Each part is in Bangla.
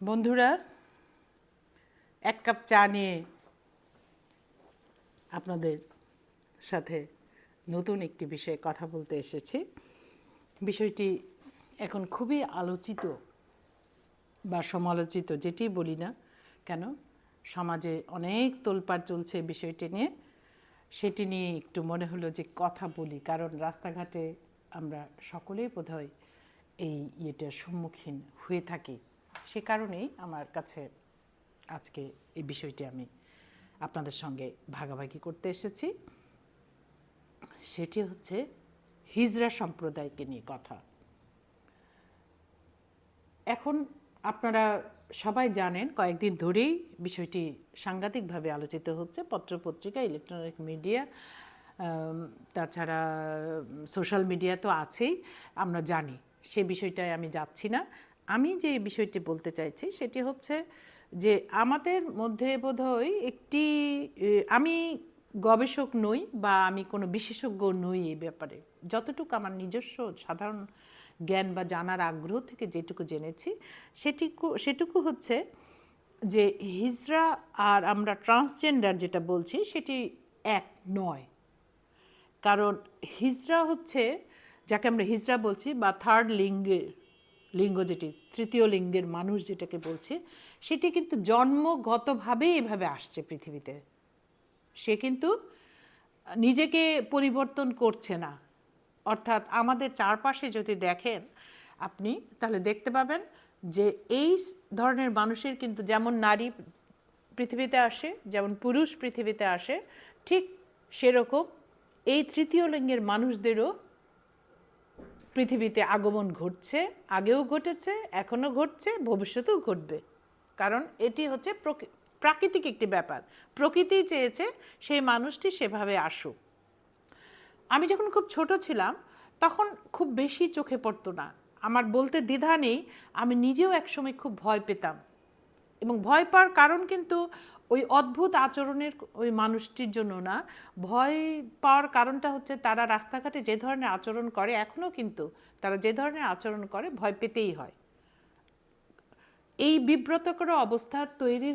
বন্ধুরা, এক কাপ চা নিয়ে আপনাদের সাথে নতুন একটি বিষয়ে কথা বলতে এসেছি। বিষয়টি এখন খুবই আলোচিত বা সমালোচিত, যেটি বলি না কেন, সমাজে অনেক তোলপাড় চলছে বিষয়টি নিয়ে। সেটি নিয়ে একটু মনে হলো যে কথা বলি, কারণ রাস্তাঘাটে আমরা সকলেই বোধহয় এই ইয়েটার সম্মুখীন হয়ে থাকি। সে কারণেই আমার কাছে আজকে এই বিষয়টি আমি আপনাদের সঙ্গে ভাগাভাগি করতে এসেছি। সেটি হচ্ছে হিজরা সম্প্রদায়কে নিয়ে কথা। এখন আপনারা সবাই জানেন, কয়েকদিন ধরেই বিষয়টি সাংঘাতিকভাবে আলোচিত হচ্ছে পত্রপত্রিকা, ইলেকট্রনিক মিডিয়া তাছাড়া সোশ্যাল মিডিয়া তো আছেই, আমরা জানি। সে বিষয়টায় আমি যাচ্ছি না। আমি যে বিষয়টি বলতে চাইছি সেটি হচ্ছে যে আমাদের মধ্যে বোধহয় একটি আমি গবেষক নই বা আমি কোনো বিশেষজ্ঞ নই এই ব্যাপারে। যতটুকু আমার নিজস্ব সাধারণ জ্ঞান বা জানার আগ্রহ থেকে যেটুকু জেনেছি, সেটুকু সেটুকু হচ্ছে যে হিজরা আর আমরা ট্রান্সজেন্ডার যেটা বলছি সেটি এক নয়। কারণ হিজরা হচ্ছে, যাকে আমরা হিজরা বলছি বা থার্ড লিঙ্গের লিঙ্গ যেটি, তৃতীয় লিঙ্গের মানুষ যেটাকে বলছে, সেটি কিন্তু জন্মগতভাবেই এভাবে আসছে পৃথিবীতে। সে কিন্তু নিজেকে পরিবর্তন করছে না। অর্থাৎ আমাদের চারপাশে যদি দেখেন আপনি, তাহলে দেখতে পাবেন যে এই ধরনের মানুষের কিন্তু যেমন নারী পৃথিবীতে আসে, যেমন পুরুষ পৃথিবীতে আসে, ঠিক সেরকম এই তৃতীয় লিঙ্গের মানুষদেরও পৃথিবীতে আগমন ঘটছে, আগেও ঘটেছে, এখনও ঘটছে, ভবিষ্যতেও ঘটবে। কারণ এটি হচ্ছে প্রকৃ- প্রাকৃতিক একটি ব্যাপার। প্রকৃতি চেয়েছে সেই মানুষটি সেভাবে আসুক। আমি যখন খুব ছোট ছিলাম, তখন খুব বেশি চোখে পড়তো না। আমার বলতে দ্বিধা নেই, আমি নিজেও একসময় খুব ভয় পেতাম। এবং ভয় পাওয়ার কারণ কিন্তু ওই অদ্ভুত আচরণের ওই মানুষটির জন্য না। ভয় পাওয়ার কারণটা হচ্ছে তারা রাস্তাঘাটে যে ধরনের আচরণ করে এখনও কিন্তু তারা যে ধরনের আচরণ করে ভয় পেতেই হয়। এই বিব্রতকর অবস্থার তৈরি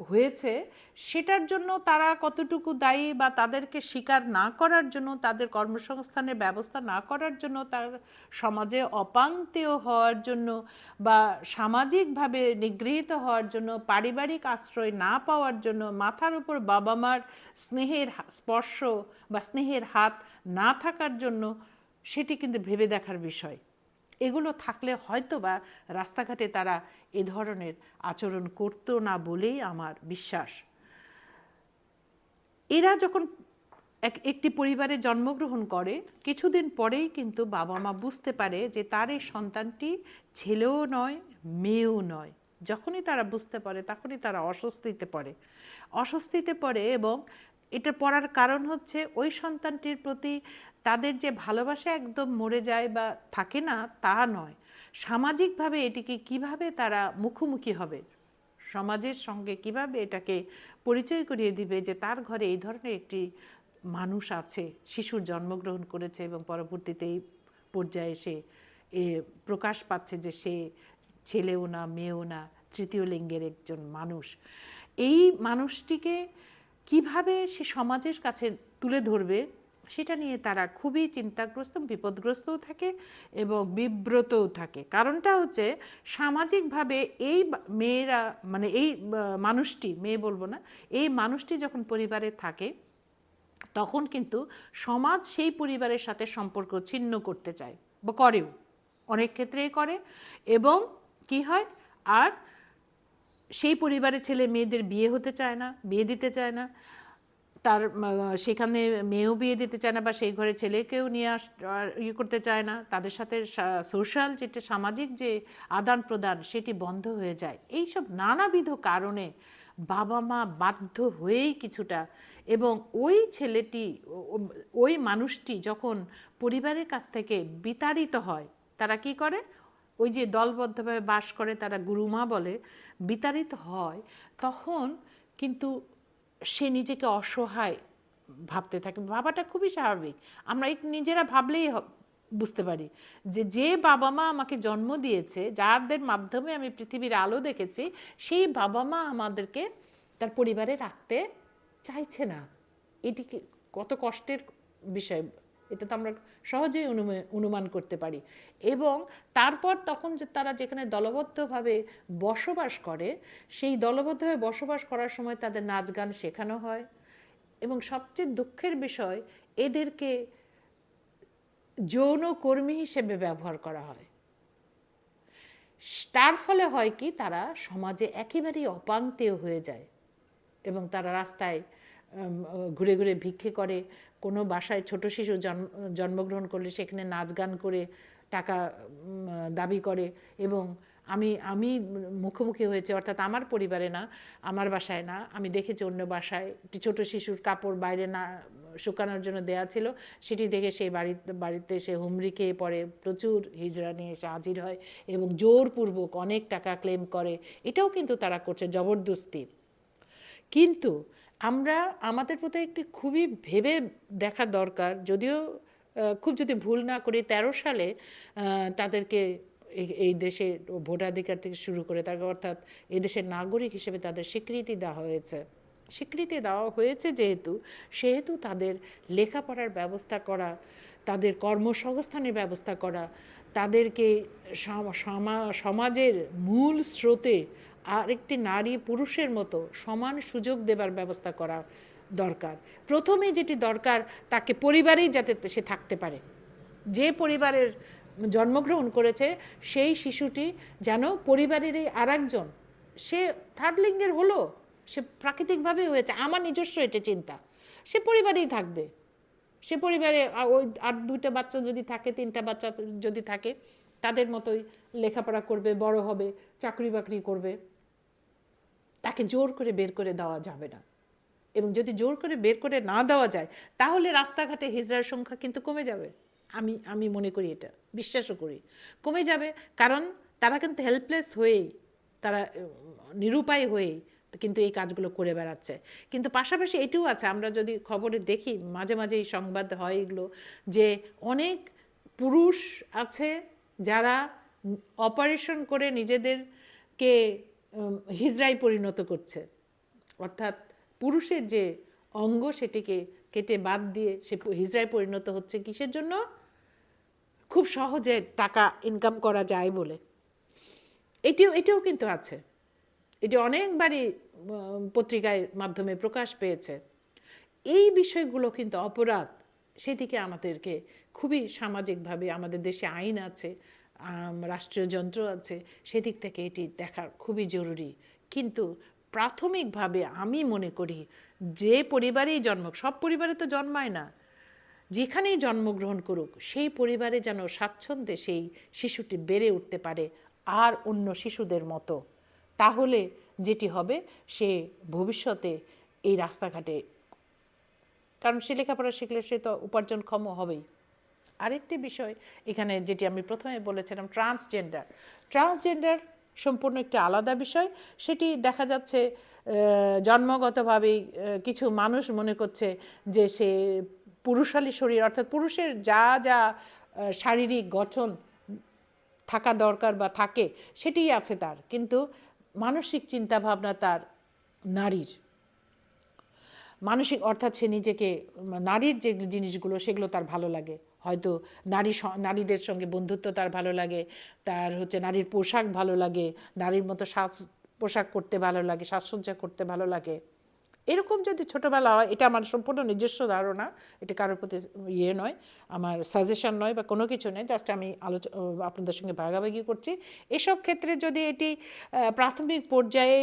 হয়েছে, সেটার জন্য তারা কতটুকু দায়ী বা তাদেরকে স্বীকার না করার জন্য, তাদের কর্মসংস্থানের ব্যবস্থা না করার জন্য, তার সমাজে অপাঙ্ক্তেয় হওয়ার জন্য বা সামাজিকভাবে নিগৃহীত হওয়ার জন্য, পারিবারিক আশ্রয় না পাওয়ার জন্য মাথার উপর বাবা মার স্নেহের স্পর্শ বা স্নেহের হাত না থাকার জন্য, সেটি কিন্তু ভেবে দেখার বিষয়। এগুলো থাকলে হয়তো বা রাস্তাঘাটে তারা এ ধরনের আচরণ করতো না বলেই আমার বিশ্বাস। এরা যখন এক, একটি পরিবারে জন্মগ্রহণ করে, কিছুদিন পরেই কিন্তু বাবা মা বুঝতে পারে যে তার এই সন্তানটি ছেলেও নয়, মেয়েও নয়। যখনই তারা বুঝতে পারে, তখনই তারা অস্বস্তিতে পড়ে। অস্বস্তিতে পড়ে এবং এটা পড়ার কারণ হচ্ছে ওই সন্তানটির প্রতি তাদের যে ভালোবাসা একদম মরে যায় বা থাকে না, তা নয়। সামাজিকভাবে এটিকে কীভাবে তারা মুখোমুখি হবে, সমাজের সঙ্গে কীভাবে এটাকে পরিচয় করিয়ে দিবে যে তার ঘরে এই ধরনের একটি মানুষ আছে, শিশুর জন্মগ্রহণ করেছে এবং পরবর্তীতে এই পর্যায়ে সে প্রকাশ পাচ্ছে যে সে ছেলেও না, মেয়েও না, তৃতীয় লিঙ্গের একজন মানুষ। এই মানুষটিকে কীভাবে সে সমাজের কাছে তুলে ধরবে, সেটা নিয়ে তারা খুবই চিন্তাগ্রস্ত, বিপদগ্রস্তও থাকে এবং বিব্রতও থাকে। কারণটা হচ্ছে সামাজিকভাবে এই মেয়েরা মানে এই মানুষটি, মেয়ে বলব না, এই মানুষটি যখন পরিবারে থাকে, তখন কিন্তু সমাজ সেই পরিবারের সাথে সম্পর্ক ছিন্ন করতে চায় বা করেও। অনেক ক্ষেত্রেই করে এবং কি হয়? আর সেই পরিবারের ছেলে মেয়েদের বিয়ে হতে চায় না, বিয়ে দিতে চায় না। তার সেখানে মেয়েও বিয়ে দিতে চায় না বা সেই ঘরে ছেলেকেও নিয়ে আস ইয়ে করতে চায় না। তাদের সাথে সোশ্যাল যেটা সামাজিক যে আদান প্রদান, সেটি বন্ধ হয়ে যায়। এইসব নানাবিধ কারণে বাবা মা বাধ্য হয়েই কিছুটা এবং ওই ছেলেটি ওই মানুষটি যখন পরিবারের কাছ থেকে বিতাড়িত হয়, তারা কি করে? ওই যে দলবদ্ধভাবে বাস করে তারা গুরুমা বলে, বিতাড়িত হয়, তখন কিন্তু সে নিজেকে অসহায় ভাবতে থাকে। ভাবাটা খুবই স্বাভাবিক। আমরা নিজেরা ভাবলেই বুঝতে পারি যে যে বাবা মা আমাকে জন্ম দিয়েছে, যাদের মাধ্যমে আমি পৃথিবীর আলো দেখেছি, সেই বাবা মা আমাদেরকে তার পরিবারে রাখতে চাইছে না। এটিকে কত কষ্টের বিষয়? এটা তো আমরা সহজেই অনুমা- অনুমান করতে পারি। এবং তারপর তখন যে তারা যেখানে দলবদ্ধভাবে বসবাস করে, সেই দলবদ্ধভাবে বসবাস করার সময় তাদের নাচ গান শেখানো হয়। এবং সবচেয়ে দুঃখের বিষয়, এদেরকে যৌন কর্মী হিসেবে ব্যবহার করা হয়। তার ফলে হয় কি, তারা সমাজে একেবারেই অপাঙ্ক্তেয় হয়ে যায় এবং তারা রাস্তায় ঘুরে ঘুরে ভিক্ষে করে কোনো বাসায় ছোট শিশু জন্ম জন্মগ্রহণ করলে সেখানে নাচ গান করে টাকা দাবি করে এবং আমি আমি মুখোমুখি হয়েছে, অর্থাৎ আমার পরিবারে না, আমার বাসায় না, আমি দেখেছি অন্য বাসায় একটি ছোটো শিশুর কাপড় বাইরে না, শুকানোর জন্য দেয়া ছিল, সেটি দেখে সেই বাড়ি বাড়িতে সে হুমড়ি খেয়ে পড়ে, প্রচুর হিজড়া নিয়ে এসে হাজির হয় এবং জোরপূর্বক অনেক টাকা ক্লেম করে, এটাও কিন্তু তারা করছে জবরদস্তির কিন্তু আমরা আমাদের প্রতি একটি খুবই ভেবে দেখা দরকার, যদিও খুব যদি ভুল না করি, তেরো সালে তাদেরকে এই- দেশে ভোটাধিকার থেকে শুরু করে তার অর্থাৎ এই দেশের নাগরিক হিসেবে তাদের স্বীকৃতি দেওয়া হয়েছে। স্বীকৃতি দেওয়া হয়েছে যেহেতু, সেহেতু তাদের লেখাপড়ার ব্যবস্থা করা, তাদের কর্মসংস্থানের ব্যবস্থা করা, তাদেরকে সমাজের মূল স্রোতে আরেকটি নারী পুরুষের মতো সমান সুযোগ দেবার ব্যবস্থা করা দরকার। প্রথমে যেটি দরকার, তাকে পরিবারেই যাতে সে থাকতে পারে। যে পরিবারের জন্মগ্রহণ করেছে, সেই শিশুটি যেন পরিবারেরই আর একজন সে থার্ড লিঙ্গের হলো, সে প্রাকৃতিকভাবে হয়েছে, আমার নিজস্ব এটা চিন্তা। সে পরিবারেই থাকবে। সে পরিবারে ওই আর দুইটা বাচ্চা যদি থাকে, তিনটা বাচ্চা যদি থাকে, তাদের মতোই লেখাপড়া করবে, বড় হবে চাকরি বাকরি করবে। তাকে জোর করে বের করে দেওয়া যাবে না। এবং যদি জোর করে বের করে না দেওয়া যায়, তাহলে রাস্তাঘাটে হিজড়ার সংখ্যা কিন্তু কমে যাবে। আমি আমি মনে করি এটা, বিশ্বাসও করি। কমে যাবে কারণ তারা কিন্তু হেল্পলেস হয়েই, তারা নিরুপায় হয়েই কিন্তু এই কাজগুলো করে বেড়াচ্ছে। কিন্তু পাশাপাশি এটিও আছে, আমরা যদি খবরে দেখি, মাঝে মাঝে এই সংবাদ হয় এগুলো যে অনেক পুরুষ আছে যারা অপারেশন করে নিজেদেরকে হিজড়ায় পরিণত করছে। অর্থাৎ পুরুষের যে অঙ্গ সেটিকে কেটে বাদ দিয়ে সে হিজড়ায় পরিণত হচ্ছে কিসের জন্য? খুব সহজে টাকা ইনকাম করা যায় বলে। এটিও, এটাও কিন্তু আছে। এটি অনেকবারই পত্রিকায় মাধ্যমে প্রকাশ পেয়েছে। এই বিষয়গুলো কিন্তু অপরাধ, সেদিকে আমাদেরকে খুবই সামাজিকভাবে, আমাদের দেশে আইন আছে। রাষ্ট্রীয় যন্ত্র আছে, সেদিক থেকে এটি দেখা খুবই জরুরি। কিন্তু প্রাথমিকভাবে আমি মনে করি, যে পরিবারেই জন্ম, সব পরিবারে তো জন্মায় না, যেখানেই জন্মগ্রহণ করুক, সেই পরিবারে যেন স্বাচ্ছন্দ্যে সেই শিশুটি বেড়ে উঠতে পারে আর অন্য শিশুদের মতো। তাহলে যেটি হবে, সে ভবিষ্যতে এই রাস্তাঘাটে, কারণ সে লেখাপড়া শিখলে সে তো উপার্জনক্ষম হবেই। আরেকটি বিষয়, এখানে যেটি আমি প্রথমে বলেছিলাম ট্রান্সজেন্ডার ট্রান্সজেন্ডার সম্পূর্ণ একটি আলাদা বিষয়। সেটি দেখা যাচ্ছে জন্মগতভাবেই কিছু মানুষ মনে করছে যে সে পুরুষালী শরীর, অর্থাৎ পুরুষের যা যা শারীরিক গঠন থাকা দরকার বা থাকে সেটিই আছে তার। কিন্তু মানসিক চিন্তাভাবনা তার নারীর। মানসিক, অর্থাৎ সে নিজেকে, নারীর যে জিনিসগুলো, সেগুলো তার ভালো লাগে। হয়তো নারী নারীদের সঙ্গে বন্ধুত্ব তার ভালো লাগে, তার হচ্ছে নারীর পোশাক ভালো লাগে, নারীর মতো সাজ, পোশাক করতে ভালো লাগে, সাজসজ্জা করতে ভালো লাগে। এরকম যদি ছোটোবেলা হয়, এটা আমার সম্পূর্ণ নিজস্ব ধারণা, এটা কারোর প্রতি ইয়ে নয়, আমার সাজেশন নয় বা কোনো কিছু নয় জাস্ট আমি আলোচনা আপনাদের সঙ্গে ভাগাভাগি করছি। এসব ক্ষেত্রে যদি এটি প্রাথমিক পর্যায়ে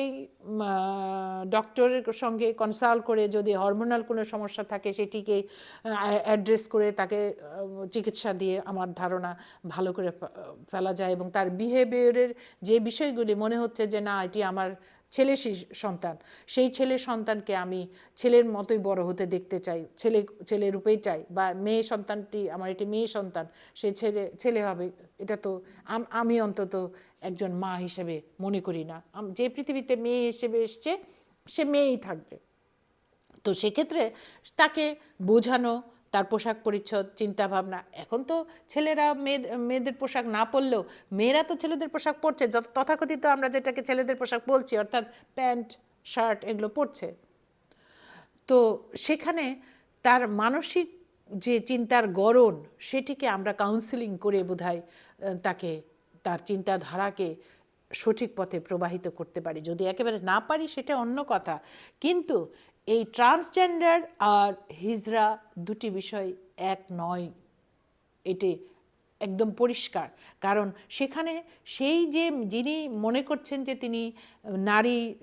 ডক্টরের সঙ্গে কনসাল্ট করে যদি হরমোনাল কোনো সমস্যা থাকে, সেটিকে অ্যাড্রেস করে তাকে চিকিৎসা দিয়ে আমার ধারণা ভালো করে ফেলা যায় এবং তার বিহেভিয়ারের যে বিষয়গুলি মনে হচ্ছে যে না, এটি আমার ছেলে সন্তান। সেই ছেলে সন্তানকে আমি ছেলের মতোই বড় হতে দেখতে চাই। ছেলে ছেলে রূপেই চাই বা মেয়ে সন্তানটি, আমার এটি মেয়ে সন্তান, সে ছেলে ছেলে হবে। এটা তো আমি অন্তত একজন মা হিসেবে মনে করি না। যে পৃথিবীতে মেয়ে হিসেবে এসছে, সে মেয়েই থাকবে। তো সেক্ষেত্রে তাকে বোঝানো তার পোশাক পরিচ্ছদ চিন্তা ভাবনা এখন তো ছেলেরা মেয়ে মেয়েদের পোশাক না পরলেও মেয়েরা তো ছেলেদের পোশাক পরছে। যত তথাকথিত আমরা যেটাকে ছেলেদের পোশাক বলছি অর্থাৎ প্যান্ট শার্ট এগুলো পরছে। তো সেখানে তার মানসিক যে চিন্তার গড়ন সেটিকে আমরা কাউন্সিলিং করে আহ, তাকে তার চিন্তাধারাকে সঠিক পথে প্রবাহিত করতে পারি। যদি একেবারে না পারি সেটা অন্য কথা। কিন্তু এই ট্রান্সজেন্ডার আর হিজরা দুটি বিষয় এক নয়। এটি একদম পরিষ্কার। কারণ সেখানে সেই যে যিনি মনে করছেন যে তিনি নারী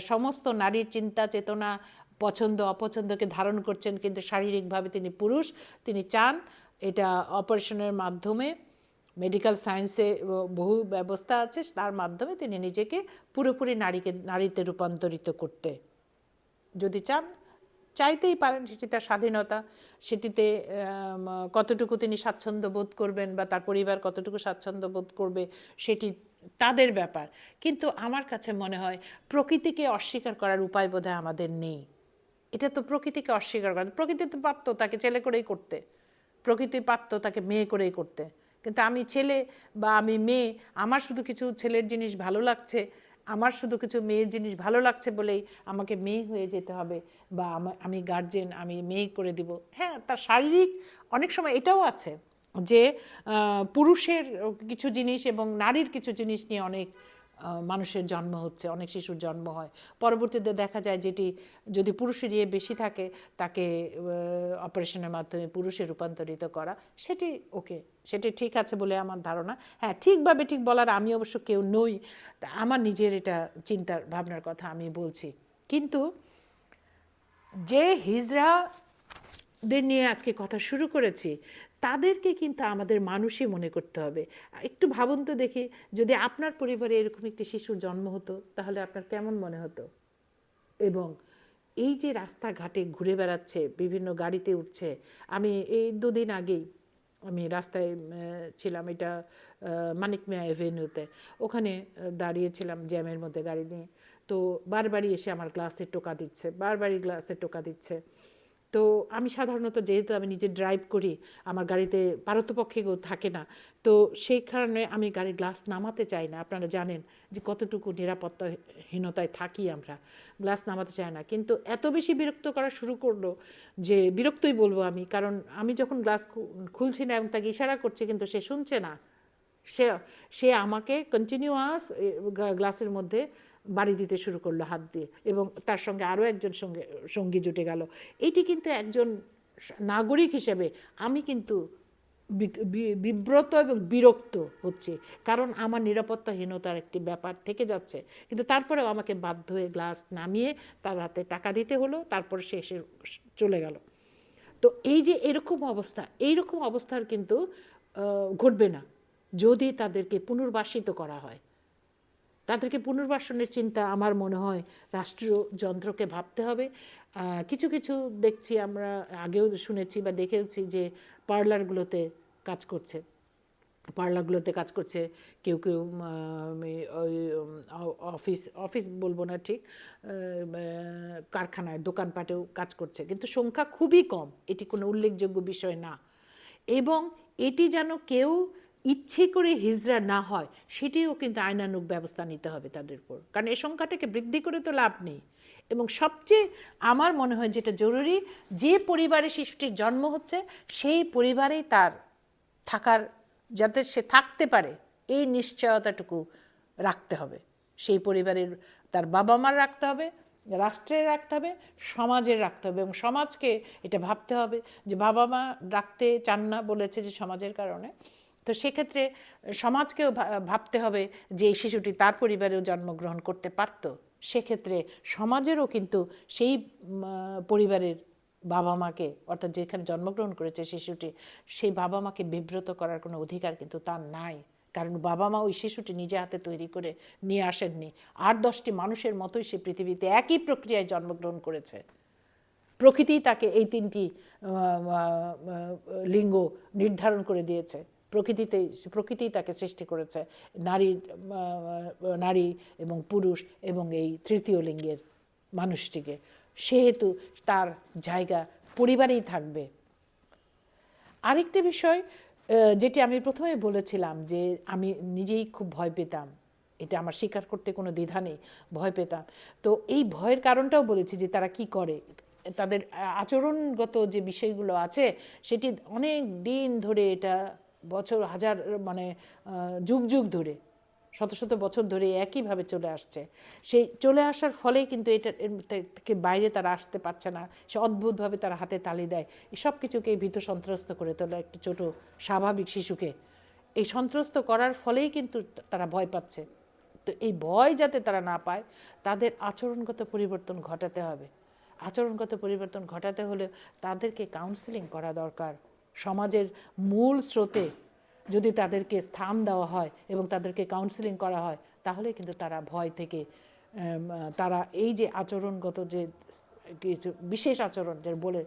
সমস্ত নারীর চিন্তা, চেতনা, পছন্দ, অপছন্দকে ধারণ করছেন কিন্তু শারীরিকভাবে তিনি পুরুষ, তিনি চান এটা অপারেশনের মাধ্যমে মেডিকেল সায়েন্সে বহু ব্যবস্থা আছে, তার মাধ্যমে তিনি নিজেকে পুরোপুরি নারীকে, নারীতে রূপান্তরিত করতে। যদি চান, চাইতেই পারেন সেটি তার স্বাধীনতা, সেটিতে কতটুকু তিনি স্বাচ্ছন্দ্য বোধ করবেন বা তার পরিবার কতটুকু স্বাচ্ছন্দ্য বোধ করবে সেটি তাদের ব্যাপার। কিন্তু আমার কাছে মনে হয় প্রকৃতিকে অস্বীকার করার উপায় বোধহয় আমাদের নেই। এটা তো প্রকৃতিকে অস্বীকার করা। প্রকৃতি তো পারতো তাকে ছেলে করেই করতে। প্রকৃতি পারতো তাকে মেয়ে করেই করতে। কিন্তু আমি ছেলে বা আমি মেয়ে, আমার শুধু কিছু ছেলের জিনিস ভালো লাগছে আমার শুধু কিছু মেয়ের জিনিস ভালো লাগছে বলেই আমাকে মেয়ে হয়ে যেতে হবে বা আমি গার্জেন আমি মেয়ে করে দিব। হ্যাঁ তার শারীরিক অনেক সময় এটাও আছে যে পুরুষের কিছু জিনিস এবং নারীর কিছু জিনিস নিয়ে অনেক মানুষের জন্ম হচ্ছে, অনেক শিশুর জন্ম হয়। পরবর্তীতে দেখা যায় যেটি যদি পুরুষের ইয়ে বেশি থাকে, তাকে অপারেশনের মাধ্যমে পুরুষে রূপান্তরিত করা, সেটি ওকে, সেটি ঠিক আছে বলে আমার ধারণা। হ্যাঁ ঠিকভাবে ঠিক বলার আমি অবশ্য কেউ নই আমার নিজের এটা চিন্তার, ভাবনার কথা আমি বলছি। কিন্তু যে হিজড়াদের নিয়ে আজকে কথা শুরু করেছি তাদেরকে কিন্তু আমাদের মানুষই মনে করতে হবে। একটু ভাবুন তো দেখি, যদি আপনার পরিবারে এরকম একটি শিশুর জন্ম হতো, তাহলে আপনার কেমন মনে হতো? এবং এই যে রাস্তাঘাটে ঘুরে বেড়াচ্ছে, বিভিন্ন গাড়িতে উঠছে, আমি এই দুদিন আগেই আমি রাস্তায় ছিলাম এটা মানিক মিয়া এভিনিউতে ওখানে দাঁড়িয়েছিলাম জ্যামের মধ্যে গাড়ি নিয়ে। তো বারবারই এসে আমার গ্লাসে টোকা দিচ্ছে, বারবারই গ্লাসে টোকা দিচ্ছে। তো আমি সাধারণত যেহেতু আমি নিজে ড্রাইভ করি, আমার গাড়িতে পারতপক্ষে থাকে না, তো সেই কারণে আমি গাড়ির গ্লাস নামাতে চাই না। আপনারা জানেন যে কতটুকু নিরাপত্তাহীনতায় থাকি আমরা। গ্লাস নামাতে চাই না। কিন্তু এত বেশি বিরক্ত করা শুরু করল যে বিরক্তই বলব আমি, কারণ আমি যখন গ্লাস খুলছি না এবং তাকে ইশারা করছি, কিন্তু সে শুনছে না। সে সে আমাকে কন্টিনিউয়াস গ্লাসের মধ্যে বাড়ি দিতে শুরু করল হাত দিয়ে এবং তার সঙ্গে আরও একজন সঙ্গে, সঙ্গী জুটে গেল। এটি কিন্তু একজন নাগরিক হিসেবে আমি কিন্তু বিব্রত এবং বিরক্ত হচ্ছে। কারণ আমার নিরাপত্তাহীনতার একটি ব্যাপার থেকে যাচ্ছে। কিন্তু তারপরেও আমাকে বাধ্য হয়ে গ্লাস নামিয়ে তার হাতে টাকা দিতে হলো, তারপর সে এসে চলে গেল। তো এই যে এরকম অবস্থা, এইরকম অবস্থার কিন্তু ঘটবে না। যদি তাদেরকে পুনর্বাসিত করা হয়। তাদেরকে পুনর্বাসনের চিন্তা আমার মনে হয় রাষ্ট্রীয় যন্ত্রকে ভাবতে হবে। কিছু কিছু দেখছি আমরা, আগেও শুনেছি বা দেখেওছি যে পার্লারগুলোতে কাজ করছে। পার্লারগুলোতে কাজ করছে কেউ কেউ অফিস অফিস বলব না ঠিক কারখানায়, দোকানপাটেও কাজ করছে। কিন্তু সংখ্যা খুবই কম, এটি কোনো উল্লেখযোগ্য বিষয় না। এবং এটি যেন কেউ ইচ্ছে করে হিজড়া না হয়, সেটিও কিন্তু আইনানুক ব্যবস্থা নিতে হবে তাদের উপর। কারণ এই সংখ্যাটাকে বৃদ্ধি করে তো লাভ নেই। এবং সবচেয়ে আমার মনে হয় যেটা জরুরি, যে পরিবারে শিশুটির জন্ম হচ্ছে, সেই পরিবারেই তার থাকার, যাতে সে থাকতে পারে, এই নিশ্চয়তাটুকু রাখতে হবে। সেই পরিবারের তার বাবা মার রাখতে হবে, রাষ্ট্রের রাখতে হবে, সমাজের রাখতে হবে। এবং সমাজকে এটা ভাবতে হবে যে বাবা মা রাখতে চান না বলেছে যে সমাজের কারণে। তো সেক্ষেত্রে সমাজকেও ভাবতে হবে যে এই শিশুটি তার পরিবারেও জন্মগ্রহণ করতে পারতো। সেক্ষেত্রে সমাজেরও কিন্তু সেই পরিবারের বাবা মাকে অর্থাৎ যেখানে জন্মগ্রহণ করেছে শিশুটি, সেই বাবা মাকে বিব্রত করার কোনো অধিকার কিন্তু তার নাই। কারণ বাবা মা ওই শিশুটি নিজে হাতে তৈরি করে নিয়ে আসেননি। আর দশটি মানুষের মতোই সে পৃথিবীতে একই প্রক্রিয়ায় জন্মগ্রহণ করেছে। প্রকৃতি তাকে এই তিনটি লিঙ্গ নির্ধারণ করে দিয়েছে। প্রকৃতিতে প্রকৃতি তাকে সৃষ্টি করেছে নারী নারী এবং পুরুষ এবং এই তৃতীয় লিঙ্গের মানুষটিকে। সেহেতু তার জায়গা পরিবারেই থাকবে। আরেকটি বিষয় যেটি আমি প্রথমে বলেছিলাম যে আমি নিজেই খুব ভয় পেতাম, এটা আমার স্বীকার করতে কোনো দ্বিধা নেই, ভয় পেতাম। তো এই ভয়ের কারণটাও বলেছি যে তারা কি করে। তাদের আচরণগত যে বিষয়গুলো আছে, সেটি অনেক দিন ধরে এটা বছর, হাজার মানে যুগ যুগ ধরে, শত শত বছর ধরে একইভাবে চলে আসছে। সেই চলে আসার ফলে কিন্তু এটা থেকে বাইরে তারা আসতে পারছে না। সে অদ্ভুতভাবে তারা হাতে তালি দেয়। এই সব কিছুকে ভীত সন্ত্রস্ত করে তোলে একটি ছোট স্বাভাবিক শিশুকে। এই সন্ত্রস্ত করার ফলেই কিন্তু তারা ভয় পাচ্ছে। তো এই ভয় যাতে তারা না পায়, তাদের আচরণগত পরিবর্তন ঘটাতে হবে। আচরণগত পরিবর্তন ঘটাতে হলে তাদেরকে কাউন্সিলিং করা দরকার। সমাজের মূল স্রোতে যদি তাদেরকে স্থান দেওয়া হয় এবং তাদেরকে কাউন্সিলিং করা হয়, তাহলে কিন্তু তারা ভয় থেকে তারা এই যে আচরণগত যে কিছু বিশেষ আচরণ যে বলে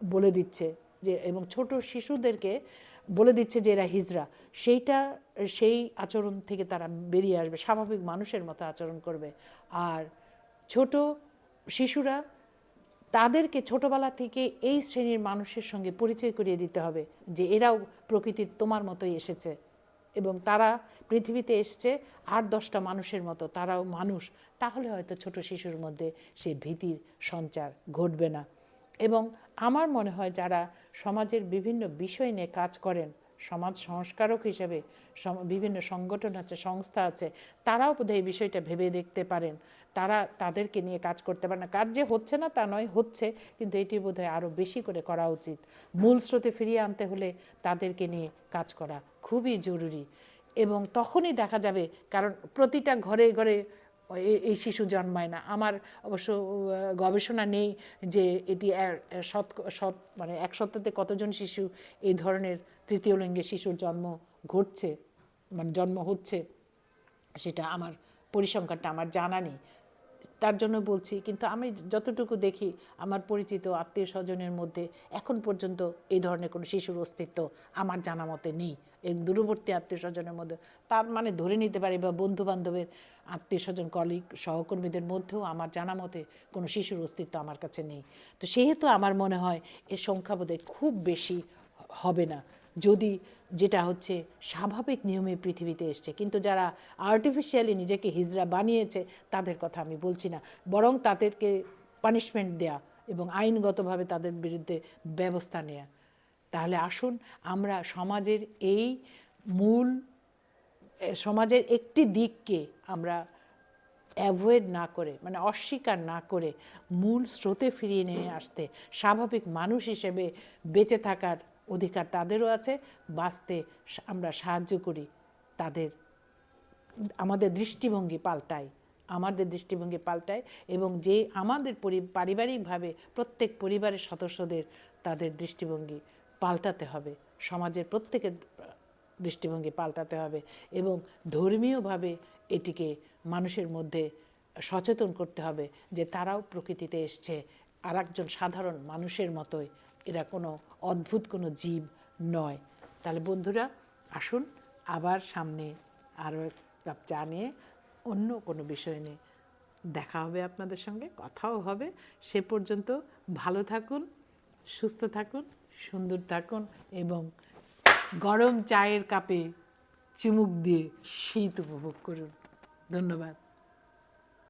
বলে দিচ্ছে যে, এবং ছোট শিশুদেরকে বলে দিচ্ছে যে এরা হিজড়া, সেইটা, সেই আচরণ থেকে তারা বেরিয়ে আসবে, স্বাভাবিক মানুষের মতো আচরণ করবে। আর ছোট শিশুরা তাদেরকে ছোটবেলা থেকে এই শ্রেণির মানুষের সঙ্গে পরিচয় করিয়ে দিতে হবে যে এরাও প্রকৃতির তোমার মতোই এসেছে। এবং তারা পৃথিবীতে এসছে আট দশটা মানুষের মতো, তারাও মানুষ। তাহলে হয়তো ছোট শিশুর মধ্যে সেই ভীতির সঞ্চার ঘটবে না। এবং আমার মনে হয় যারা সমাজের বিভিন্ন বিষয় নিয়ে কাজ করেন সমাজ সংস্কারক হিসেবে বিভিন্ন সংগঠন আছে, সংস্থা আছে, তারাও বোধহয় এই বিষয়টা ভেবে দেখতে পারেন। তারা তাদেরকে নিয়ে কাজ করতে পারে না। কাজ যে হচ্ছে না তা নয়, হচ্ছে, কিন্তু এটি বোধহয় আরও বেশি করে করা উচিত। মূল স্রোতে ফিরিয়ে আনতে হলে তাদেরকে নিয়ে কাজ করা খুবই জরুরি। এবং তখনই দেখা যাবে, কারণ প্রতিটা ঘরে ঘরে এই শিশু জন্মায় না। আমার অবশ্য গবেষণা নেই যে এটি শত শত মানে এক সপ্তাহে কতজন শিশু এই ধরনের তৃতীয় লিঙ্গে শিশুর জন্ম ঘটছে মানে জন্ম হচ্ছে, সেটা আমার পরিসংখ্যানটা আমার জানা নেই। তার জন্য বলছি, কিন্তু আমি যতটুকু দেখি, আমার পরিচিত আত্মীয় স্বজনের মধ্যে এখন পর্যন্ত এই ধরনের কোনো শিশুর অস্তিত্ব আমার জানা মতে নেই। এই দূরবর্তী আত্মীয় স্বজনের মধ্যে, তার মানে ধরে নিতে পারি বা বন্ধু বান্ধবের আত্মীয় স্বজন কলিগ সহকর্মীদের মধ্যেও আমার জানা মতে কোনো শিশুর অস্তিত্ব আমার কাছে নেই। তো সেহেতু আমার মনে হয় এর সংখ্যা বোধহয় খুব বেশি হবে না। যদি যেটা হচ্ছে স্বাভাবিক নিয়মে পৃথিবীতে এসছে, কিন্তু যারা আর্টিফিশিয়ালি নিজেকে হিজড়া বানিয়েছে তাদের কথা আমি বলছি না। বরং তাদেরকে পানিশমেন্ট দেয়া এবং আইনগতভাবে তাদের বিরুদ্ধে ব্যবস্থা নেয়া। তাহলে আসুন আমরা সমাজের এই মূল সমাজের একটি দিককে আমরা অ্যাভয়েড না করে মানে অস্বীকার না করে মূল স্রোতে ফিরিয়ে নিয়ে আসতে, স্বাভাবিক মানুষ হিসেবে বেঁচে থাকার অধিকার তাদেরও আছে, বাঁচতে আমরা সাহায্য করি তাদের, আমাদের দৃষ্টিভঙ্গি পাল্টাই আমাদের দৃষ্টিভঙ্গি পাল্টায় এবং যে আমাদের পরি- পারিবারিকভাবে প্রত্যেক পরিবারের সদস্যদের তাদের দৃষ্টিভঙ্গি পাল্টাতে হবে, সমাজের প্রত্যেকের দৃষ্টিভঙ্গি পাল্টাতে হবে এবং ধর্মীয়ভাবে এটিকে মানুষের মধ্যে সচেতন করতে হবে যে তারাও প্রকৃতিতে এসছে। আর একজন সাধারণ মানুষের মতোই এরা কোনো অদ্ভুত কোনো জীব নয়। তাহলে বন্ধুরা, আসুন আবার সামনে আরও এক কাপ চা নিয়ে অন্য কোনো বিষয় নিয়ে দেখা হবে আপনাদের সঙ্গে, কথাও হবে। সে পর্যন্ত ভালো থাকুন, সুস্থ থাকুন, সুন্দর থাকুন এবং গরম চায়ের কাপে চুমুক দিয়ে শীত উপভোগ করুন। ধন্যবাদ।